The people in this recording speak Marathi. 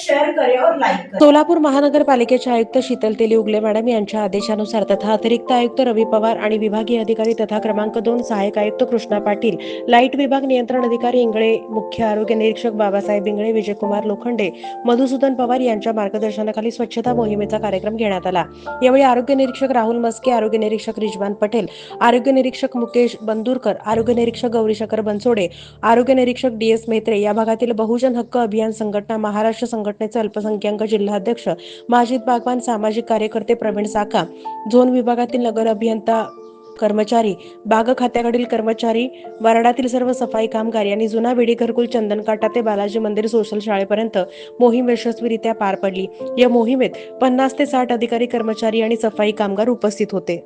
शेअर करे और लाईक सोलापूर महानगरपालिकेचे आयुक्त शीतल तेली उगले मॅडम यांच्या आदेशानुसार तथा अतिरिक्त आयुक्त रवी पवार आणि विभागीय अधिकारी तथा क्रमांक दोन सहाय्यक आयुक्त कृष्णा पाटील लाइट विभाग नियंत्रण अधिकारी इंगळे मुख्य आरोग्य निरीक्षक बाबासाहेब इंगळे विजयकुमार लोखंडे मधुसूदन पवार यांच्या मार्गदर्शनाखाली स्वच्छता मोहिमेचा कार्यक्रम घेण्यात आला. यावेळी आरोग्य निरीक्षक राहुल मस्के आरोग्य निरीक्षक रिजवान पटेल आरोग्य निरीक्षक मुकेश बंदूरकर आरोग्य निरीक्षक गौरीशंकर बनसोडे आरोग्य निरीक्षक डी एस मेत्रे या भागातील बहुजन हक्क अभियान संघटना महाराष्ट्र संघटनेचे अल्पसंख्याक जिल्हाध्यक्ष माजिद बागवान सामाजिक कार्यकर्ते प्रवीण साका झोन विभागातील नगर अभियंता कर्मचारी बाग खात्याकडील कर्मचारी वराडातील सर्व सफाई कामगार यांनी जुना बेडी घरकुल चंदनकाटा ते बालाजी मंदिर सोशल शाळेपर्यंत मोहीम यशस्वीरित्या पार पडली. या मोहिमेत पन्नास ते साठ अधिकारी कर्मचारी आणि सफाई कामगार उपस्थित होते.